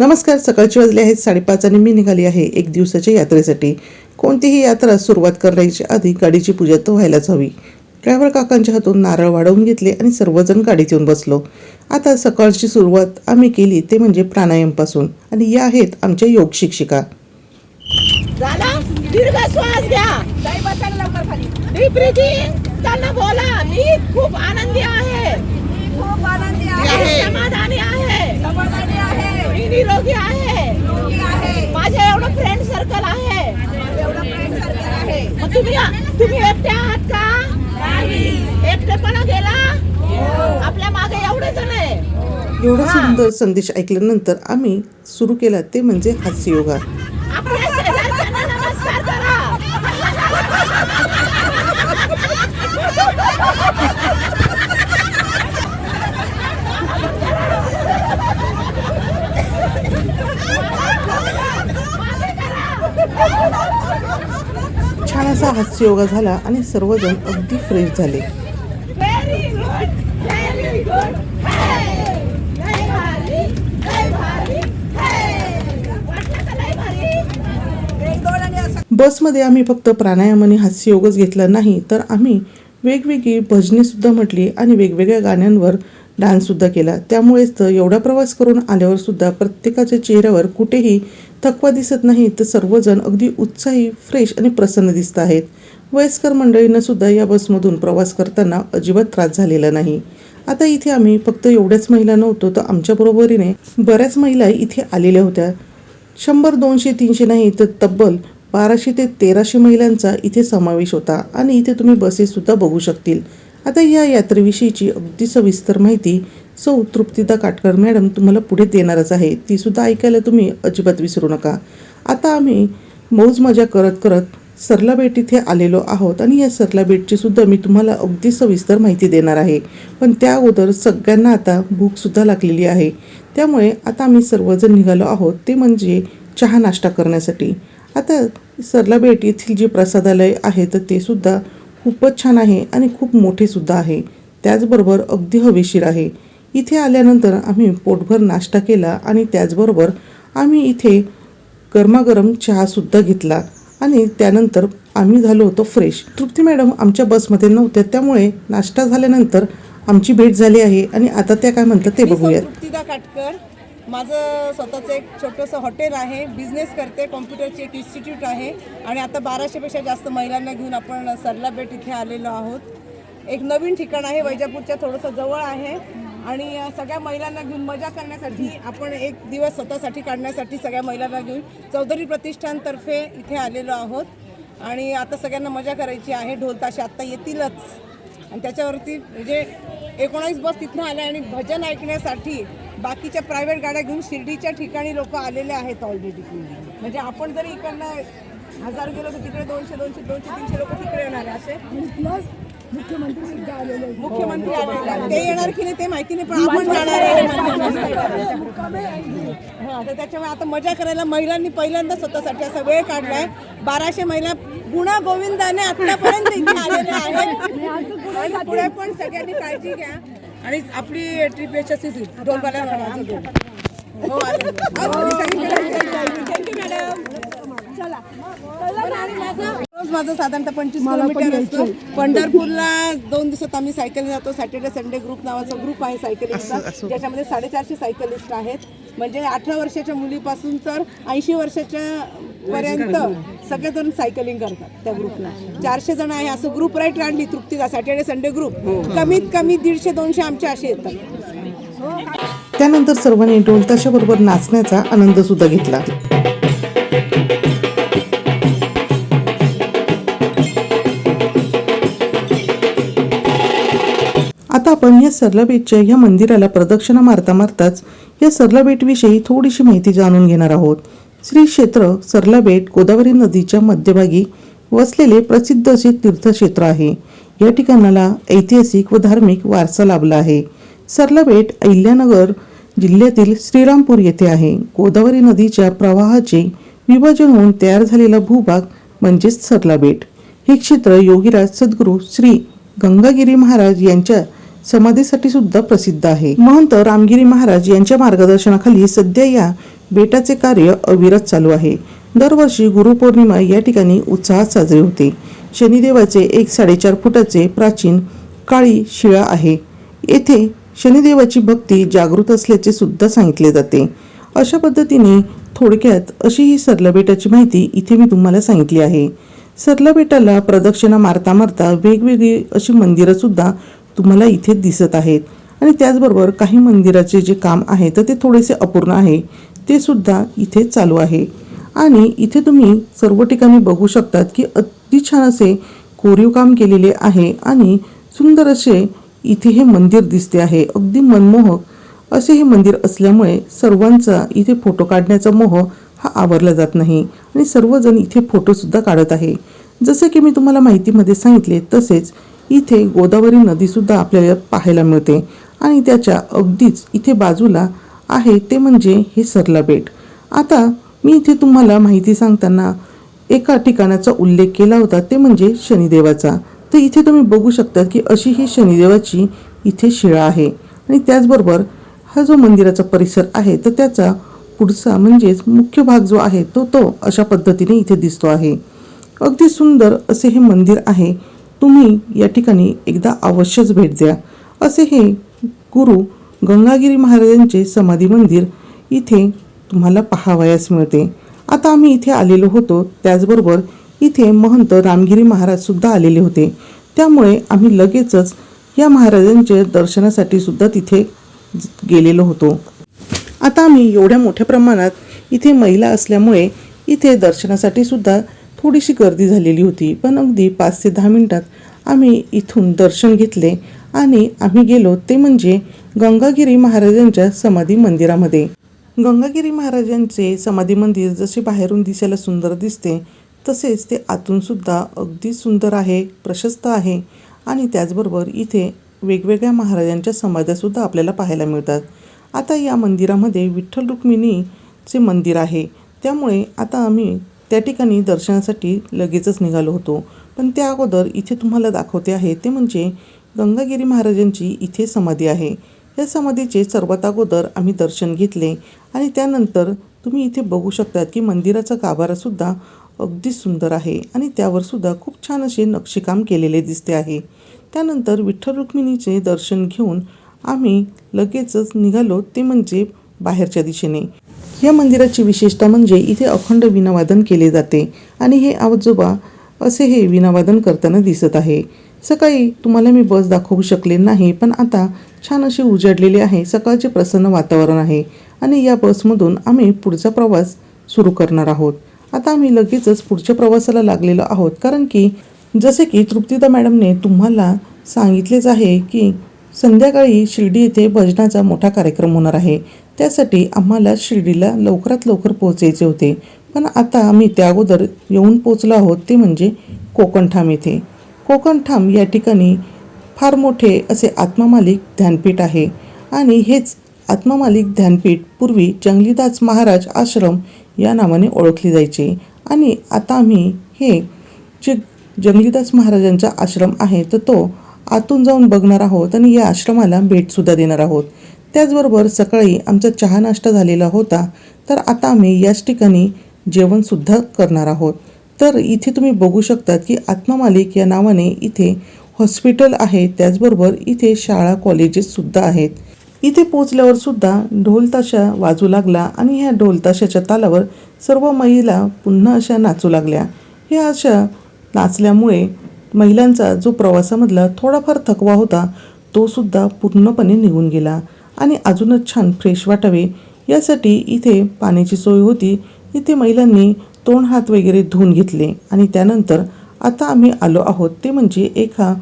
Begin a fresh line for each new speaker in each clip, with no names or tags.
नमस्कार सकाळचे वाजले आहेत साडेपाच आणि मी निघाली आहे एक दिवसाच्या यात्रेसाठी. कोणतीही यात्रा सुरुवात करण्याच्या आधी गाडीची पूजा तर व्हायलाच हवी. ड्रायव्हर काकांच्या हातून नारळ वाढवून घेतले आणि सर्वजण गाडीत येऊन बसलो. आता सकाळची सुरुवात आम्ही केली ते म्हणजे प्राणायामपासून आणि या आहेत आमच्या योग शिक्षिका.
झाला दीर्घ श्वास घ्या. बोला मी खूप आनंदी आहे
मी खूप आनंदी
मी
आहे
समाधानी आहे
समाधानी आहे
मी निरोगी आहे
निरोगी आहे
माझे एवढं फ्रेंड सर्कल आहे
एवढं फ्रेंड सर्कल आहे
मग तुम्ही तुम्ही एकटे आहात का?
नाही.
एकटेपणा गेला? आपल्या मागे एवढे जण आहे.
एवढा सुंदर संदेश ऐकल्यानंतर आम्ही सुरू केला ते म्हणजे हास्य योगा.
आपल्या
योगा झाला आणि सर्वजण अगदी फ्रेश झाले. बसमध्ये आम्ही फक्त प्राणायाम आणि हास्ययोगच घेतला नाही तर आम्ही वेगवेगळी भजनीसुद्धा म्हटली आणि वेगवेगळ्या गाण्यांवर डान्ससुद्धा केला. त्यामुळेच तर एवढा प्रवास करून आल्यावरसुद्धा प्रत्येकाच्या चेहऱ्यावर कुठेही थकवा दिसत नाही तर सर्वजण अगदी उत्साही फ्रेश आणि प्रसन्न दिसत आहेत. वयस्कर मंडळींना सुद्धा या बसमधून प्रवास करताना अजिबात त्रास झालेला नाही. आता इथे आम्ही फक्त एवढ्याच महिला नव्हतो तर आमच्या बरोबरीने बऱ्याच महिला इथे आलेल्या होत्या. शंभर दोनशे तीनशे नाही तर तब्बल बाराशे ते तेराशे महिलांचा इथे समावेश होता. आणि इथे तुम्ही बसेससुद्धा बघू शकतील. आता या यात्रेविषयीची अगदी सविस्तर माहिती सौ तृप्तिदा काटकर मॅडम तुम्हाला पुढे देणारच आहे. तीसुद्धा ऐकायला तुम्ही अजिबात विसरू नका. आता आम्ही मौज मजा करत करत सरला बेट इथे आलेलो आहोत आणि या सरला बेटची सुद्धा मी तुम्हाला अगदी सविस्तर माहिती देणार आहे. पण त्या अगोदर सगळ्यांना आता भूकसुद्धा लागलेली आहे. त्यामुळे आता आम्ही सर्वजण निघालो आहोत. ते म्हणजे चहा नाश्ता करण्यासाठी. आता सरला बेट येथील जे प्रसादालय आहे तर ते सुद्धा खूपच छान आहे आणि खूप मोठे सुद्धा आहे. त्याचबरोबर अगदी हवेशीर आहे. इथे आल्यानंतर आम्ही पोटभर नाश्ता केला आणि त्याचबरोबर आम्ही इथे गरमागरम चहासुद्धा घेतला आणि त्यानंतर आम्ही झालो होतो फ्रेश. तृप्ती मॅडम आमच्या बसमध्ये नव्हत्या त्यामुळे नाश्ता झाल्यानंतर आमची भेट झाली आहे आणि आता त्या काय म्हणतात ते बघूयात.
तृप्तिदा काटकर माझं स्वतःचं एक छोटंसं हॉटेल आहे बिझनेस करते कॉम्प्युटरची एक इन्स्टिट्यूट आहे आणि आता बाराशेपेक्षा जास्त महिलांना घेऊन आपण सरला बेट इथे आलेलो आहोत. एक नवीन ठिकाण आहे वैजापूरच्या थोडंसं जवळ आहे आणि सगळ्या महिलांना घेऊन मजा करण्यासाठी आपण एक दिवस स्वतःसाठी काढण्यासाठी सगळ्या महिलांना घेऊन चौधरी प्रतिष्ठानतर्फे इथे आलेलो आहोत. आणि आता सगळ्यांना मजा करायची आहे ढोलताशे आत्ता येतीलच. आणि त्याच्यावरती म्हणजे एकोणावीस बस तिथनं आल्या आणि भजन ऐकण्यासाठी बाकीच्या प्रायव्हेट गाड्या घेऊन शिर्डीच्या ठिकाणी लोक आलेले आहेत ऑलरेडी म्हणजे आपण जरी इकडनं हजार गेलो तर तिकडे दोनशे दोनशे दोनशे तीनशे लोक तिकडे येणार असे? प्लस मुख्यमंत्री सुद्धा आलेले मुख्यमंत्री आलेले आहेत. ते येणार की नाही ते माहिती नाही पण आपण जाणार आहे. हा, तर त्याच्यामुळे आता मजा करायला महिलांनी पहिल्यांदा स्वतःसाठी असा वेळ काढलाय. बाराशे महिला गुणा गोविंदाने आतापर्यंत इथे आलेल्या आहेत. आणि पुढे पण सगळ्यांनी काळजी घ्या. आणि आपली ट्रिप यशस्वी दोन. हो थँक्यू मॅडम माझं साधारणतः पंचवीस किलोमीटर असतं. पंढरपूरला दोन दिवसात आम्ही सायकल जातो. सॅटर्डे संडे ग्रुप नावाचा ग्रुप आहे सायकलिस्टचा ज्याच्यामध्ये साडेचारशे सायकलिस्ट आहेत. म्हणजे अठरा वर्षाच्या मुलीपासून तर ऐंशी वर्षाच्या पर्यंत सगळेजण सायकलिंग करतात त्या ग्रुपला चारशे जण आहे असं ग्रुप राईट काढली तृप्तीला सॅटर्डे संडे ग्रुप कमीत कमी दीडशे दोनशे आमचे असे येतात.
त्यानंतर सर्वांनी ढोलताशा बरोबर नाचण्याचा आनंद सुद्धा घेतला. आता आपण या सरला बेटच्या या मंदिराला प्रदक्षिणा मारता मारताच या सरला बेटविषयी थोडीशी माहिती जाणून घेणार आहोत. श्री क्षेत्र सरला बेट गोदावरी नदीच्या मध्यभागी वसलेले प्रसिद्ध असे तीर्थक्षेत्र आहे. या ठिकाणाला ऐतिहासिक व धार्मिक वारसा लाभला आहे. सरला बेट अहिल्यानगर जिल्ह्यातील श्रीरामपूर येथे आहे. गोदावरी नदीच्या प्रवाहाचे विभाजन होऊन तयार झालेला भूभाग म्हणजेच सरला बेट हे क्षेत्र योगीराज सद्गुरू श्री गंगागिरी महाराज यांच्या समाधीसाठी सुद्धा प्रसिद्ध आहे. महंत रामगिरी महाराज यांच्या मार्गदर्शनाखाली सध्या या बेटाचे कार्य अविरत चालू आहे. दरवर्षी गुरुपौर्णिमा या ठिकाणी उत्साहात साजरी होते. शनिदेवाचे एक साडेचार फुटाचे प्राचीन काळी शिळा आहे. येथे शनिदेवाची भक्ती जागृत असल्याचे सुद्धा सांगितले जाते. अशा पद्धतीने थोडक्यात अशी ही सरला बेटाची माहिती इथे मी तुम्हाला सांगितली आहे. सरला बेटाला प्रदक्षिणा मारता मारता वेगवेगळी अशी मंदिरं सुद्धा तुम्हाला इथे दिसत आहेत. आणि त्याचबरोबर काही मंदिराचे जे काम आहे तर ते थोडेसे अपूर्ण आहे. ते सुद्धा इथे चालू आहे. आणि इथे तुम्ही सर्व ठिकाणी बघू शकतात की अति छान असे कोरीव काम केलेले आहे आणि सुंदर असे इथे हे मंदिर दिसते आहे. अगदी मनमोहक असे हे मंदिर असल्यामुळे सर्वांचा इथे फोटो काढण्याचा मोह हा आवरला जात नाही. आणि सर्वजण इथे फोटोसुद्धा काढत आहे. जसे की मी तुम्हाला माहितीमध्ये सांगितले तसेच इथे गोदावरी नदीसुद्धा आपल्याला पाहायला मिळते आणि त्याच्या अगदीच इथे बाजूला आहे ते म्हणजे हे सरला बेट. आता मी इथे तुम्हाला माहिती सांगताना एका ठिकाणाचा उल्लेख केला होता ते म्हणजे शनिदेवाचा. तर इथे तुम्ही बघू शकता की अशी ही शनिदेवाची इथे शिळा आहे. आणि त्याचबरोबर हा जो मंदिराचा परिसर आहे तर त्याचा पुढचा म्हणजेच मुख्य भाग जो आहे तो तो अशा पद्धतीने इथे दिसतो आहे. अगदी सुंदर असे हे मंदिर आहे. तुम्ही या ठिकाणी एकदा अवश्यच भेट द्या असे हे गुरु गंगागिरी महाराजांचे समाधी मंदिर इथे तुम्हाला पाहावयास मिळते. आता आम्ही इथे आलेलो होतो त्याचबरोबर इथे महंत रामगिरी महाराज सुद्धा आलेले होते. त्यामुळे आम्ही लगेचच या महाराजांच्या दर्शनासाठी सुद्धा तिथे गेलेलो होतो. आता आम्ही एवढ्या मोठ्या प्रमाणात इथे महिला असल्यामुळे इथे दर्शनासाठी सुद्धा थोडीशी गर्दी झालेली होती पण अगदी पाच ते दहा मिनटात आम्ही इथून दर्शन घेतले आणि आम्ही गेलो. ते म्हणजे गंगागिरी महाराजांच्या समाधी मंदिरामध्ये. गंगागिरी महाराजांचे समाधी मंदिर जसे बाहेरून दिसायला सुंदर दिसते तसेच ते आतूनसुद्धा अगदी सुंदर आहे प्रशस्त आहे आणि त्याचबरोबर इथे वेगवेगळ्या महाराजांच्या समाध्यासुद्धा आपल्याला पाहायला मिळतात. आता या मंदिरामध्ये विठ्ठल रुक्मिणीचे मंदिर आहे. त्यामुळे आता आम्ही त्या ठिकाणी दर्शनासाठी लगेचच निघालो होतो. पण त्या अगोदर इथे तुम्हाला दाखवते आहे ते म्हणजे गंगागिरी महाराजांची इथे समाधी आहे. या समाधीचे सर्वात अगोदर आम्ही दर्शन घेतले आणि त्यानंतर तुम्ही इथे बघू शकतात की मंदिराचा गाभारासुद्धा अगदी सुंदर आहे आणि त्यावर सुद्धा खूप छान असे नक्षीकाम केलेले दिसते आहे. त्यानंतर विठ्ठल रुक्मिणीचे दर्शन घेऊन आम्ही लगेचच निघालो ते म्हणजे बाहेरच्या दिशेने. या मंदिराची विशेषता म्हणजे इथे अखंड विनावादन केले जाते आणि हे आजोबा असे हे विनावादन करताना दिसत आहे. सकाळी तुम्हाला मी बस दाखवू शकले नाही पण आता छान अशी उजाडलेली आहे. सकाळचे प्रसन्न वातावरण आहे आणि या बसमधून आम्ही पुढचा प्रवास सुरू करणार आहोत. आता आम्ही लगेचच पुढच्या प्रवासाला लागलेलो आहोत कारण की जसे की तृप्तिदा मॅडमने तुम्हाला सांगितलेच आहे की संध्याकाळी शिर्डी येथे भजनाचा मोठा कार्यक्रम होणार आहे. त्यासाठी आम्हाला शिर्डीला लवकरात लवकर पोहोचायचे होते. पण आता आम्ही त्या अगोदर येऊन पोचलो आहोत ते म्हणजे कोकणठाम येथे. कोकणठाम या ठिकाणी फार मोठे असे आत्मामालिक ध्यानपीठ आहे. आणि हेच आत्मामालिक ध्यानपीठ पूर्वी जंगलीदास महाराज आश्रम या नावाने ओळखले जायचे. आणि आता आम्ही हे जे जंगलीदास महाराजांचा आश्रम आहे तर तो आतून जाऊन बघणार आहोत आणि या आश्रमाला भेटसुद्धा देणार आहोत. त्याचबरोबर सकाळी आमचा चहा नाश्ता झालेला होता तर आता आम्ही याच ठिकाणी जेवणसुद्धा करणार आहोत. तर इथे तुम्ही बघू शकतात की आत्मामालिक या नावाने इथे हॉस्पिटल आहे त्याचबरोबर इथे शाळा कॉलेजेससुद्धा आहेत. इथे पोचल्यावर सुद्धा ढोलताशा वाजू लागला आणि ह्या ढोलताशाच्या तालावर सर्व महिला पुन्हा अशा नाचू लागल्या. ह्या अशा नाचल्यामुळे महिलांचा जो प्रवासामधला थोडाफार थकवा होता तो सुद्धा पूर्णपणे निघून गेला. आणि अजूनच छान फ्रेश वाटावे. यासाठी इथे पाण्याची सोय होती. इथे महिलांनी तोंड हात वगैरे धुवून घेतले आणि त्यानंतर आता आम्ही आलो आहोत. ते म्हणजे एका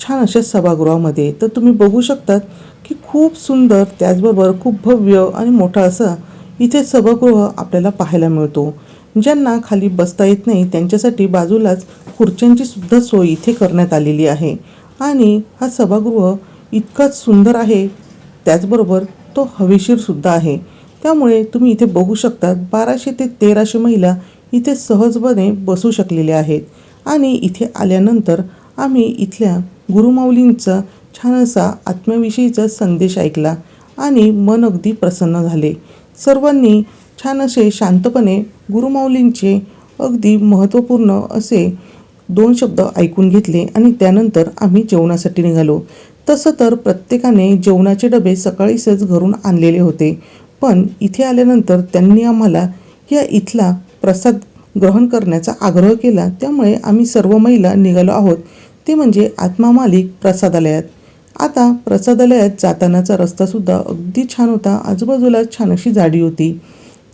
छान अशा सभागृहामध्ये. तर तुम्ही बघू शकतात की खूप सुंदर त्याचबरोबर खूप भव्य आणि मोठा असा इथे सभागृह आपल्याला पाहायला मिळतो. ज्यांना खाली बसता येत नाही त्यांच्यासाठी बाजूलाच खुर्च्यांची सुद्धा सोय इथे करण्यात आलेली आहे. आणि हा सभागृह इतकाच सुंदर आहे त्याचबरोबर तो हवेशीर सुद्धा आहे. त्यामुळे तुम्ही इथे बघू शकतात बाराशे ते तेराशे महिला इथे सहजपणे बसू शकलेल्या आहेत. आणि इथे आल्यानंतर आम्ही इथल्या गुरुमाऊलींचा छान असा आत्म्याविषयीचा संदेश ऐकला आणि मन अगदी प्रसन्न झाले. सर्वांनी छान असे शांतपणे गुरुमाऊलींचे अगदी महत्त्वपूर्ण असे दोन शब्द ऐकून घेतले आणि त्यानंतर आम्ही जेवणासाठी निघालो. तसं तर प्रत्येकाने जेवणाचे डबे सकाळीच घरून आणलेले होते. पण इथे आल्यानंतर त्यांनी आम्हाला या इथला प्रसाद ग्रहण करण्याचा आग्रह केला. त्यामुळे आम्ही सर्व महिला निघालो आहोत. ते म्हणजे आत्मा मालिक प्रसादालयात. आता प्रसादालयात जातानाचा रस्तासुद्धा अगदी छान होता. आजूबाजूला छान अशी झाडी होती.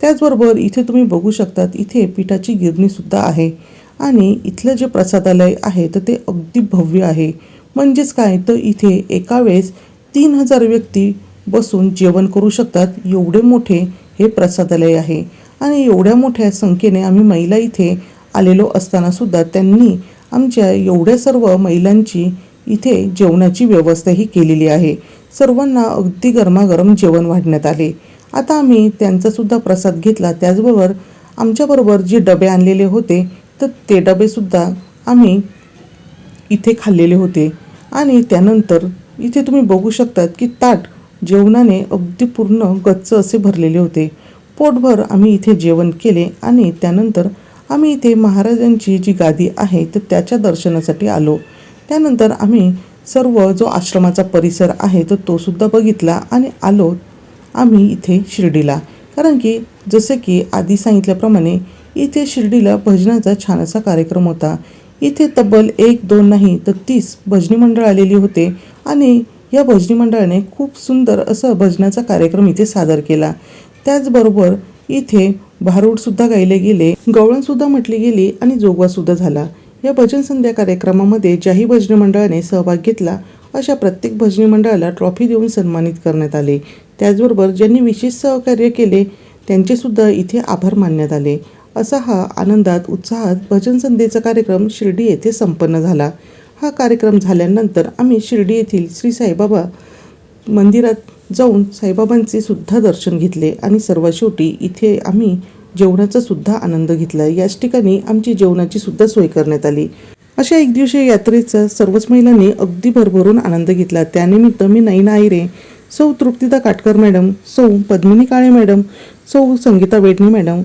त्याचबरोबर इथे तुम्ही बघू शकतात इथे पिठाची गिरणीसुद्धा आहे. आणि इथलं जे प्रसादालय आहे तर ते अगदी भव्य आहे. म्हणजेच काय? तर इथे एका वेळेस तीन हजार व्यक्ती बसून जेवण करू शकतात. एवढे मोठे हे प्रसादालय आहे. आणि एवढ्या मोठ्या संख्येने आम्ही महिला इथे आलेलो असतानासुद्धा त्यांनी आमच्या एवढ्या सर्व महिलांची इथे जेवणाची व्यवस्थाही केलेली आहे. सर्वांना अगदी गरमागरम जेवण वाढण्यात आले. आता आम्ही त्यांचासुद्धा प्रसाद घेतला. त्याचबरोबर आमच्याबरोबर जे डबे आणलेले होते तर ते डबेसुद्धा आम्ही इथे खाल्लेले होते. आणि त्यानंतर इथे तुम्ही बघू शकतात की ताट जेवणाने अगदी पूर्ण गच्च असे भरलेले होते. पोटभर आम्ही इथे जेवण केले आणि त्यानंतर आम्ही इथे महाराजांची जी गादी आहे तर त्याच्या दर्शनासाठी आलो. त्यानंतर आम्ही सर्व जो आश्रमाचा परिसर आहे तर तो सुद्धा बघितला आणि आलो. आम्ही इथे शिर्डीला. कारण की जसे की आधी सांगितल्याप्रमाणे इथे शिर्डीला भजनाचा छान असा कार्यक्रम होता. इथे तब्बल एक दोन नाही तर तीस भजनी मंडळ आलेली होते आणि या भजनी मंडळाने खूप सुंदर असं भजनाचा कार्यक्रम इथे सादर केला. त्याचबरोबर इथे भारूडसुद्धा गायले गेले गवळणसुद्धा म्हटली गेली आणि जोगवासुद्धा झाला. या भजन संध्या कार्यक्रमामध्ये ज्याही भजनी मंडळाने सहभाग घेतला अशा प्रत्येक भजनी मंडळाला ट्रॉफी देऊन सन्मानित करण्यात आले. त्याचबरोबर ज्यांनी विशेष सहकार्य केले त्यांचेसुद्धा इथे आभार मानण्यात आले. असा हा आनंदात उत्साहात भजन संध्येचा कार्यक्रम शिर्डी येथे संपन्न झाला. हा कार्यक्रम झाल्यानंतर आम्ही शिर्डी येथील श्री साईबाबा मंदिरात जाऊन साईबाबांचे सुद्धा दर्शन घेतले आणि सर्वात शेवटी इथे आम्ही जेवणाचा सुद्धा आनंद घेतला. याच ठिकाणी आमची जेवणाची सुद्धा सोय करण्यात आली. अशा एक दिवसीय यात्रेचा सर्वच महिलांनी अगदी भरभरून आनंद घेतला. त्यानिमित्त मी नैना आईरे सौ तृप्तिदा काटकर मॅडम सौ पद्मिनी काळे मॅडम सौ Sangeeta Vedane madam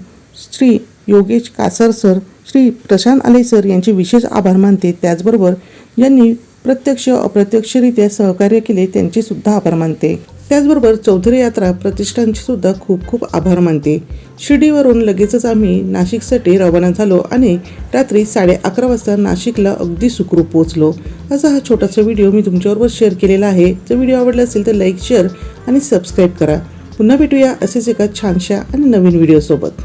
Shri Yogesh Kasar sir Shri Prashant Aale sir यांचे विशेष आभार मानते. त्याचबरोबर यांनी प्रत्यक्ष अप्रत्यक्षरित्या सहकार्य केले त्यांचे सुद्धा आभार मानते. त्याचबरोबर चौधरी यात्रा प्रतिष्ठानचे सुद्धा खूप खूप आभार मानते. शिर्डीवरून लगेचच आम्ही नाशिकसाठी रवाना झालो आणि रात्री साडे अकरा वाजता नाशिकला अगदी सुखरूप पोहोचलो. असा हा छोटासा व्हिडिओ मी तुमच्याबरोबर शेअर केलेला आहे. जर व्हिडिओ आवडला असेल तर लाईक शेअर आणि सबस्क्राईब करा. पुन्हा भेटूया असेच एका छानशा आणि नवीन व्हिडिओसोबत.